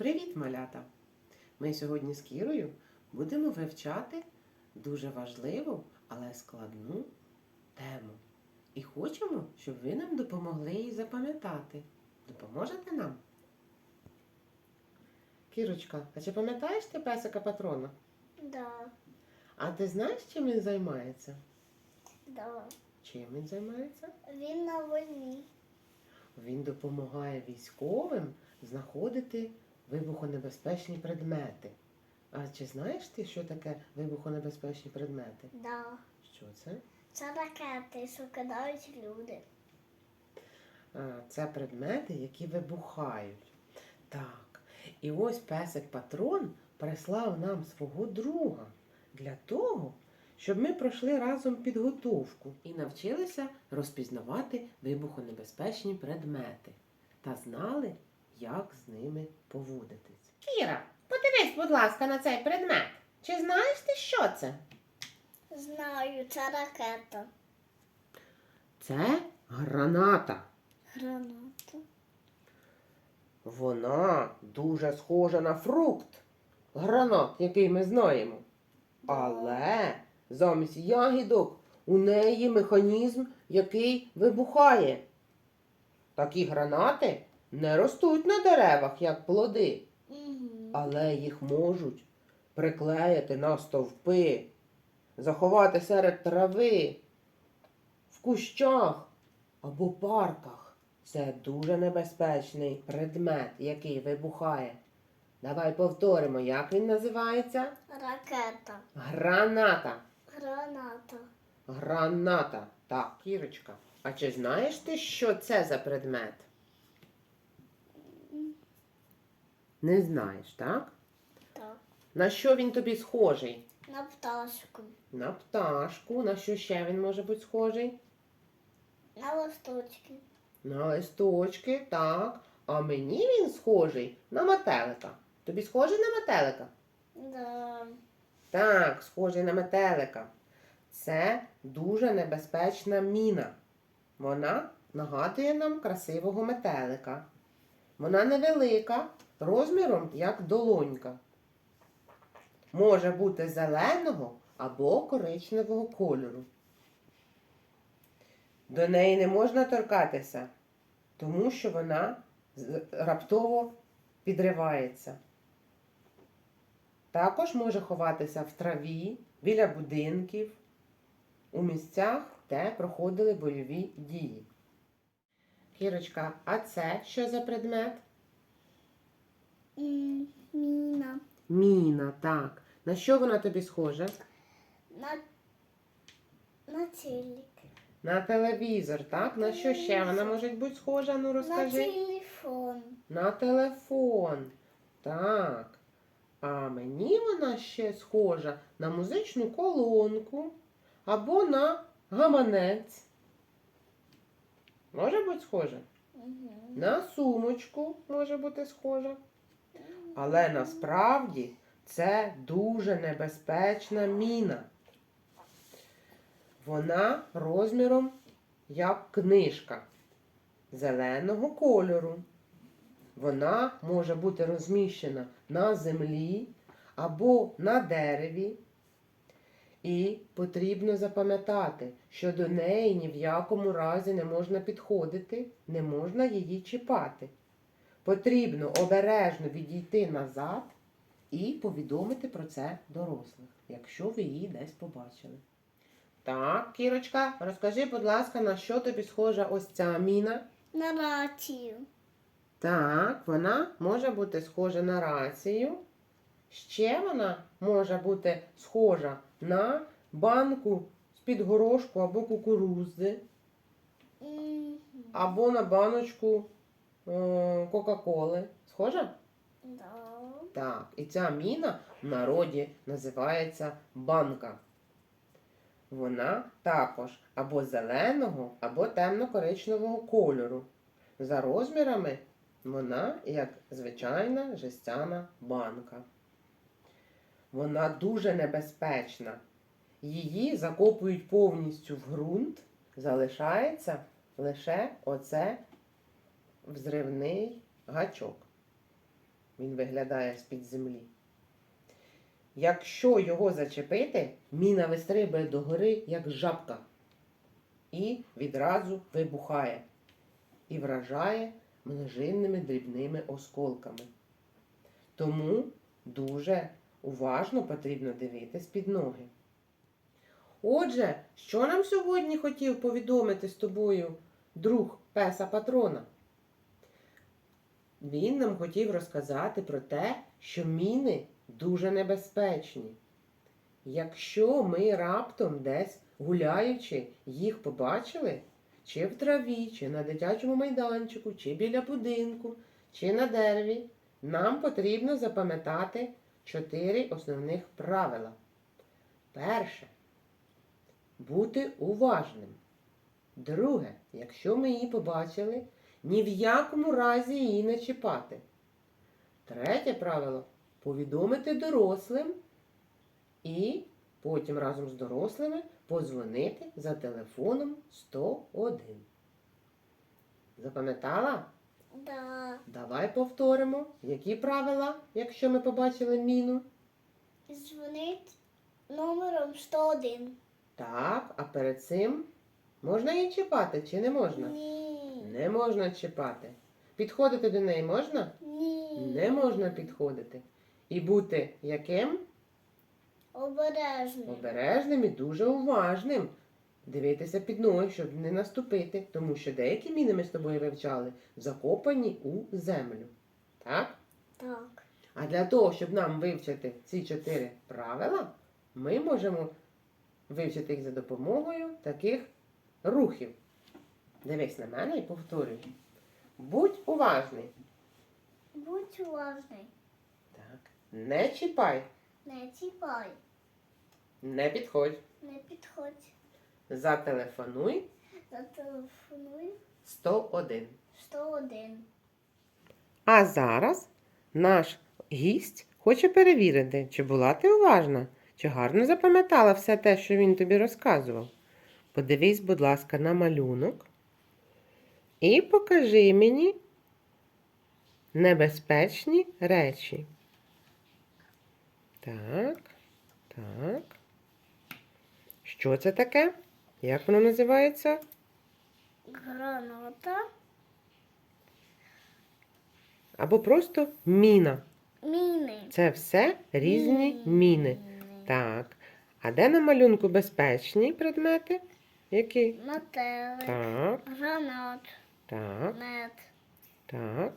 Привіт, малята! Ми сьогодні з Кірою будемо вивчати дуже важливу, але складну тему. І хочемо, щоб ви нам допомогли її запам'ятати. Допоможете нам? Кірочка, а чи пам'ятаєш ти песика патрона? Да, А ти знаєш, чим він займається? да. Чим він займається? Він на війні. Він допомагає військовим знаходити вибухонебезпечні предмети. А чи знаєш ти, що таке вибухонебезпечні предмети? Да. Що це? Це ракети, що кидають люди. А, це предмети, які вибухають. Так. І ось песик патрон прислав нам свого друга для того, щоб ми пройшли разом підготовку і навчилися розпізнавати вибухонебезпечні предмети та знали, як з ними поводитись. Кіра, подивись, будь ласка, на цей предмет. Чи знаєш ти, що це? Знаю, це ракета. Це граната. Граната. Вона дуже схожа на фрукт. Гранат, який ми знаємо. Але замість ягідок у неї механізм, який вибухає. Такі гранати не ростуть на деревах, як плоди, але їх можуть приклеїти на стовпи, заховати серед трави, в кущах або парках. Це дуже небезпечний предмет, який вибухає. Давай повторимо, як він називається? Ракета. Граната. Граната. Граната. Так, Кірочка. А чи знаєш ти, що це за предмет? Не знаєш, так? Так. На що він тобі схожий? На пташку. На пташку. На що ще він може бути схожий? На листочки. На листочки, так. А мені він схожий на метелика. Тобі схожий на метелика? Да. Так, схожий на метелика. Це дуже небезпечна міна. Вона нагадує нам красивого метелика. Вона невелика, розміром як долонька. Може бути зеленого або коричневого кольору. До неї не можна торкатися, тому що вона раптово підривається. Також може ховатися в траві, біля будинків, у місцях, де проходили бойові дії. Кірочка, а це що за предмет? Міна. Міна, так. На що вона тобі схожа? На, на цілік. На телевізор, так? На що ще вона може бути схожа? Ну розкажи. На телефон. На телефон. Так. А мені вона ще схожа на музичну колонку або на гаманець. Може бути схожа? Угу. На сумочку може бути схожа. Але насправді це дуже небезпечна міна. Вона розміром як книжка зеленого кольору. Вона може бути розміщена на землі або на дереві. І потрібно запам'ятати, що до неї ні в якому разі не можна підходити, не можна її чіпати. Потрібно обережно відійти назад і повідомити про це дорослих, якщо ви її десь побачили. Так, Кірочка, розкажи, будь ласка, на що тобі схожа ось ця міна? На рацію. Так, вона може бути схожа на рацію. Ще вона може бути схожа на банку з-під горошку або кукурудзи, або на баночку Кока-Коли. Схожа? Да. Так, і ця міна в народі називається банка. Вона також або зеленого, або темно-коричневого кольору. За розмірами вона як звичайна жестяна банка. Вона дуже небезпечна. Її закопують повністю в ґрунт, залишається лише оце взривний гачок. він виглядає з-під землі. Якщо його зачепити, міна вистрибує догори, як жабка, і відразу вибухає і вражає множинними дрібними осколками. Тому дуже уважно потрібно дивитись під ноги. Отже, що нам сьогодні хотів повідомити з тобою друг песа патрона? Він нам хотів розказати про те, що міни дуже небезпечні. Якщо ми раптом десь гуляючи їх побачили, чи в траві, чи на дитячому майданчику, чи біля будинку, чи на дереві, нам потрібно запам'ятати чотири основних правила. Перше бути уважним. Друге, якщо ми її побачили, ні в якому разі її не чіпати. Третє правило повідомити дорослим і потім разом з дорослими подзвонити за телефоном 101. Запам'ятала? Да. Давай повторимо, які правила, якщо ми побачили міну. Дзвонить номером 101. Так, а перед цим можна її чіпати чи не можна? Ні. Не можна чіпати. Підходити до неї можна? Ні. Не можна підходити. І бути яким? Обережно. Обережним і дуже уважним. Дивитися під ноги, щоб не наступити, тому що деякі міни ми з тобою вивчали закопані у землю. Так? Так. А для того, щоб нам вивчити ці чотири правила, ми можемо вивчити їх за допомогою таких рухів. Дивись на мене і повторюй. Будь уважний. Будь уважний. Так. Не чіпай, Не чіпай. не підходь. Не підходь. Зателефонуй Зателефонуй 101. 101. А зараз наш гість хоче перевірити, чи була ти уважна, чи гарно запам'ятала все те, що він тобі розказував. Подивись, будь ласка, на малюнок і покажи мені небезпечні речі. Так, так. Що це таке? Як воно називається? Граната. Або просто міна. Міни. Це все різні міни. Так. А де на малюнку безпечні предмети? Які? Метелик. Так, Гранат. так, Мед. так.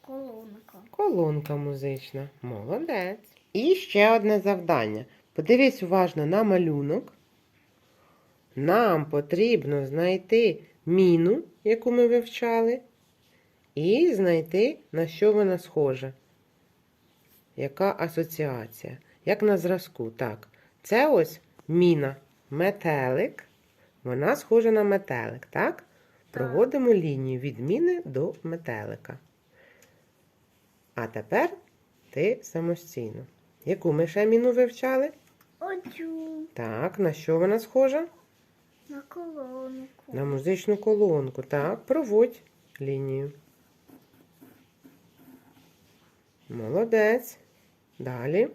Колонка. Колонка музична. Молодець. І ще одне завдання. Подивись уважно на малюнок. Нам потрібно знайти міну, яку ми вивчали, і знайти, на що вона схожа. Яка асоціація? Як на зразку. Так. Це ось міна метелик. Вона схожа на метелик, так? Проводимо лінію від міни до метелика. А тепер ти самостійно. Яку ми ще міну вивчали? Оцю. Так, на що вона схожа? На колонку. На музичну колонку. Так, проводь лінію. Молодець. Далі.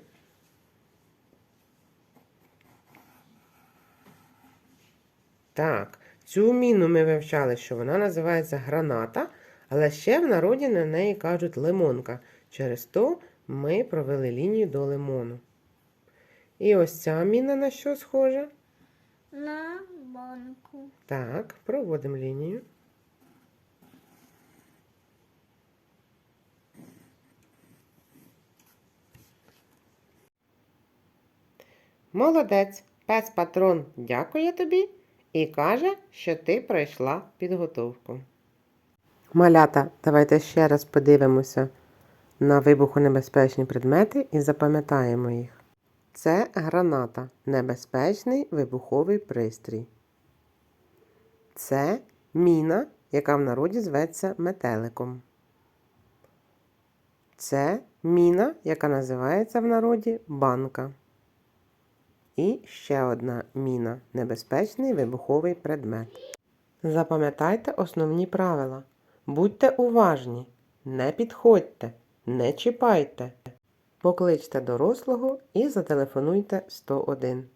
Так, цю міну ми вивчали, що вона називається граната, але ще в народі на неї кажуть лимонка. Через то ми провели лінію до лимону. І ось ця міна на що схожа? На банку. Так, проводимо лінію. Молодець. Пес патрон дякує тобі і каже, що ти пройшла підготовку. Малята, давайте ще раз подивимося на вибухонебезпечні предмети і запам'ятаємо їх. Це граната небезпечний вибуховий пристрій. Це міна, яка в народі зветься метеликом. Це міна, яка називається в народі банка. І ще одна міна небезпечний вибуховий предмет. Запам'ятайте основні правила. Будьте уважні, не підходьте, не чіпайте. Покличте дорослого і зателефонуйте 101.